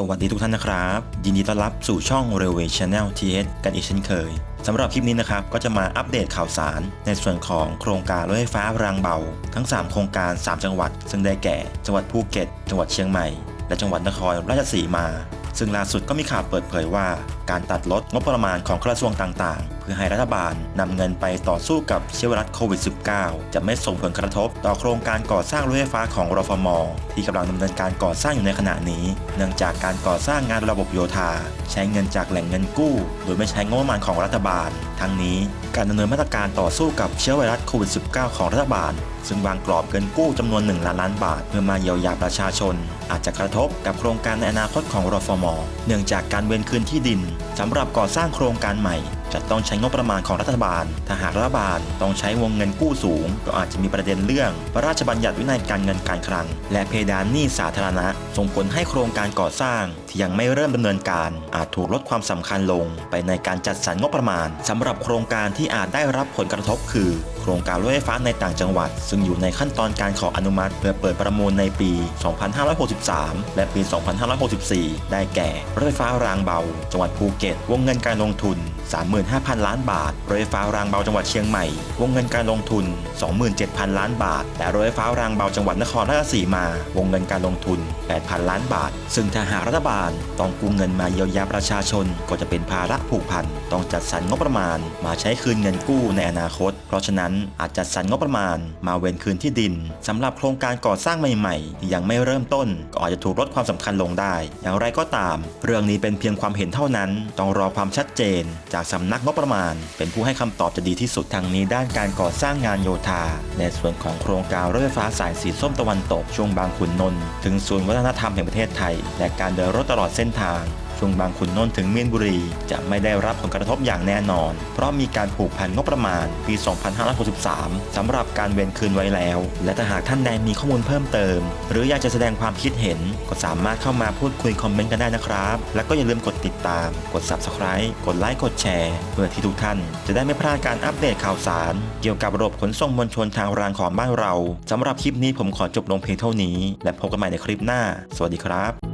สวัสดีทุกท่านนะครับ ยินดีต้อนรับสู่ช่อง Railway Channel TH กันอีกเช่นเคยสำหรับคลิปนี้นะครับก็จะมาอัปเดตข่าวสาร ในส่วนของโครงการรถไฟฟ้ารางเบา ทั้ง 3 โครงการ 3 จังหวัด ซึ่งได้แก่ จังหวัดภูเก็ต จังหวัดเชียงใหม่ และจังหวัดนครราชสีมา ซึ่งล่าสุดก็มีข่าวเปิดเผยว่า การตัดลดงบประมาณของกระทรวงต่างๆ เพื่อให้รัฐบาลนำเงินไปต่อสู้กับเชื้อไวรัสโควิด -19 จะไม่ส่งผลกระทบต่อโครงการก่อสร้างรถไฟฟ้าของรฟม ที่กำลังดำเนินการก่อสร้างอยู่ในขณะนี้ เนื่องจากการก่อสร้างงานระบบโยธา ใช้เงินจากแหล่งเงินกู้ โดยไม่ใช้งบประมาณของรัฐบาล ทั้งนี้การดำเนินมาตรการต่อสู้กับเชื้อไวรัสโควิด -19 ของรัฐบาล ซึ่งวางกรอบเงินกู้จำนวน 1 ล้านล้านบาท เพื่อมาเยียวยาประชาชน อาจจะกระทบกับโครงการในอนาคตของรฟมเนื่องจากการเว้นคืนที่ดินสำหรับก่อสร้างโครงการใหม่ จะต้องใช้งบประมาณของรัฐบาล ถ้าหากรัฐบาลต้องใช้วงเงินกู้สูง ก็อาจจะมีประเด็นเรื่อง พระราชบัญญัติวินัยการเงินการคลัง และเพดานหนี้สาธารณะ ส่งผลให้โครงการก่อสร้าง ที่ยังไม่เริ่มดำเนินการ อาจถูกลดความสำคัญลง ไปในการจัดสรรงบประมาณสำหรับโครงการที่อาจได้รับผลกระทบคือ โครงการรถไฟฟ้าในต่างจังหวัด ซึ่งอยู่ในขั้นตอนการขออนุมัติ เพื่อเปิดประมูลในปี 2563 และปี 2564 ได้แก่รถไฟฟ้ารางเบา จังหวัดภูเก็ต วงเงินการลงทุน 3 35,000 ล้านบาทรถไฟฟ้ารางเบาจังหวัดเชียงใหม่ วงเงินการลงทุน 27,000 ล้านบาท และรถไฟฟ้ารางเบาจังหวัดนครราชสีมา วงเงินการลงทุน 8,000 ล้านบาท ซึ่งถ้าหากรัฐบาลต้องกู้เงินมาเยียวยาประชาชน ก็จะเป็นภาระผูกพัน ต้องจัดสรรงบประมาณ มาใช้คืนเงินกู้ในอนาคต เพราะฉะนั้นอาจจัดสรรงบประมาณ มาเว้นคืนที่ดินสำหรับโครงการก่อสร้างใหม่ๆที่ยังไม่เริ่มต้น ก็อาจจะถูกลดความสำคัญลงได้ อย่างไรก็ตาม เรื่องนี้เป็นเพียงความเห็นเท่านั้น ต้องรอความชัดเจน จากสำนักนักงบประมาณ เป็นผู้ให้คำตอบจะดีที่สุดทางนี้ด้านการก่อสร้างงานโยธา ในส่วนของโครงการรถไฟฟ้าสายสีส้มตะวันตกช่วงบางขุนนนท์ถึงศูนย์วัฒนธรรมแห่งประเทศไทย และการเดินรถตลอดเส้นทาง ช่วงบางขุนนนท์ถึงมีนบุรี จะไม่ได้รับผลกระทบอย่างแน่นอน เพราะมีการผูกพันงบประมาณปี 2563สำหรับการเว้นคืนไว้แล้ว และถ้าหากท่านใดมีข้อมูลเพิ่มเติม หรืออยากจะแสดงความคิดเห็น ก็สามารถเข้ามาพูดคุยคอมเมนต์กันได้นะครับ และก็อย่าลืมกดติดตาม กด Subscribe กดไลค์กดแชร์เพื่อที่ทุกท่าน จะได้ไม่พลาดการอัปเดตข่าวสาร เกี่ยวกับระบบขนส่งมวลชนทางรางของบ้านเราสำหรับคลิปนี้ผมขอจบลงเพียงเท่านี้ และพบกันใหม่ในคลิปหน้า สวัสดีครับ